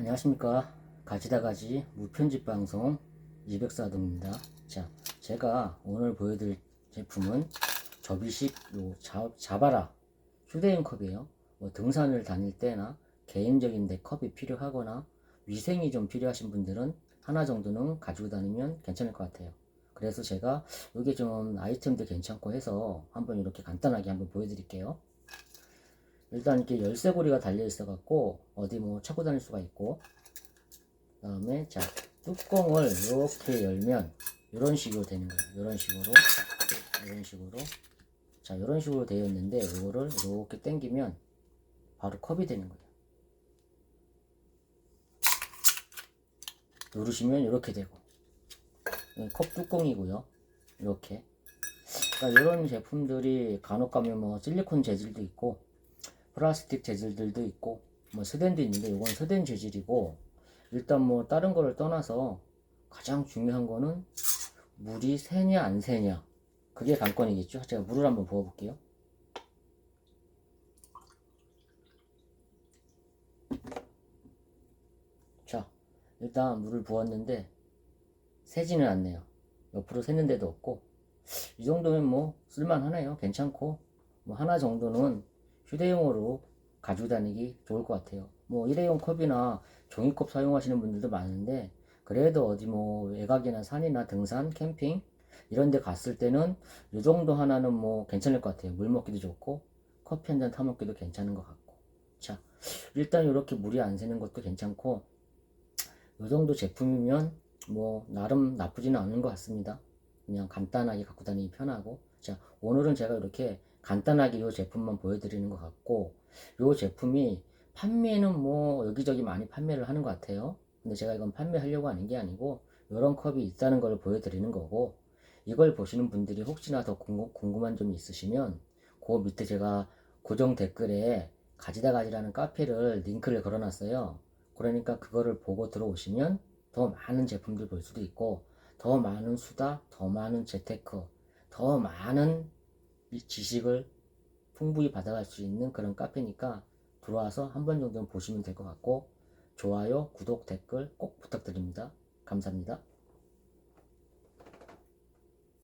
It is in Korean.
안녕하십니까. 가지다가지 무편집 방송 204동입니다. 자 제가 오늘 보여드릴 제품은 접이식 요 자, 자바라 휴대용 컵이에요. 뭐 등산을 다닐 때나 개인적인 데 컵이 필요하거나 위생이 좀 필요하신 분들은 하나 정도는 가지고 다니면 괜찮을 것 같아요. 그래서 제가 이게 좀 아이템도 괜찮고 해서 한번 이렇게 간단하게 한번 보여드릴게요 일단 이렇게 열쇠고리가 달려 있어 갖고 어디 뭐 차고 다닐 수가 있고 그 다음에 자 뚜껑을 이렇게 열면 이런 식으로 되는 거예요. 이런 식으로 이런 식으로. 자 이런 식으로 되어 있는데 이거를 이렇게 당기면 바로 컵이 되는 거예요. 누르시면 이렇게 되고. 이컵 뚜껑이고요. 이렇게. 그러니까 이런 제품들이 간혹 가면 뭐 실리콘 재질도 있고 플라스틱 재질들도 있고 뭐 스덴도 있는데 이건 스덴 재질이고 일단 뭐 다른 거를 떠나서 가장 중요한 거는 물이 새냐 안 새냐 그게 관건이겠죠? 제가 물을 한번 부어 볼게요. 자 일단 물을 부었는데 새지는 않네요. 옆으로 새는 데도 없고 이 정도면 뭐 쓸만하네요. 괜찮고 뭐 하나 정도는 휴대용으로 가지고 다니기 좋을 것 같아요. 뭐 일회용 컵이나 종이컵 사용하시는 분들도 많은데 그래도 어디 뭐 외곽이나 산이나 등산, 캠핑 이런 데 갔을 때는 이 정도 하나는 뭐 괜찮을 것 같아요. 물 먹기도 좋고 커피 한 잔 타 먹기도 괜찮은 것 같고 자 일단 이렇게 물이 안 새는 것도 괜찮고 이 정도 제품이면 뭐 나름 나쁘지는 않은 것 같습니다. 그냥 간단하게 갖고 다니기 편하고 자 오늘은 제가 이렇게 간단하게 이 제품만 보여드리는 것 같고 이 제품이 판매는 뭐 여기저기 많이 판매를 하는 것 같아요. 근데 제가 이건 판매하려고 하는 게 아니고 이런 컵이 있다는 걸 보여드리는 거고 이걸 보시는 분들이 혹시나 더 궁금, 궁금한 점이 있으시면 그 밑에 제가 고정 댓글에 가지다 가지라는 카페를 링크를 걸어놨어요. 그러니까 그거를 보고 들어오시면 더 많은 제품들 볼 수도 있고 더 많은 수다 더 많은 재테크 더 많은 이 지식을 풍부히 받아갈 수 있는 그런 카페니까 들어와서 한 번 정도는 보시면 될 것 같고 좋아요, 구독, 댓글 꼭 부탁드립니다. 감사합니다.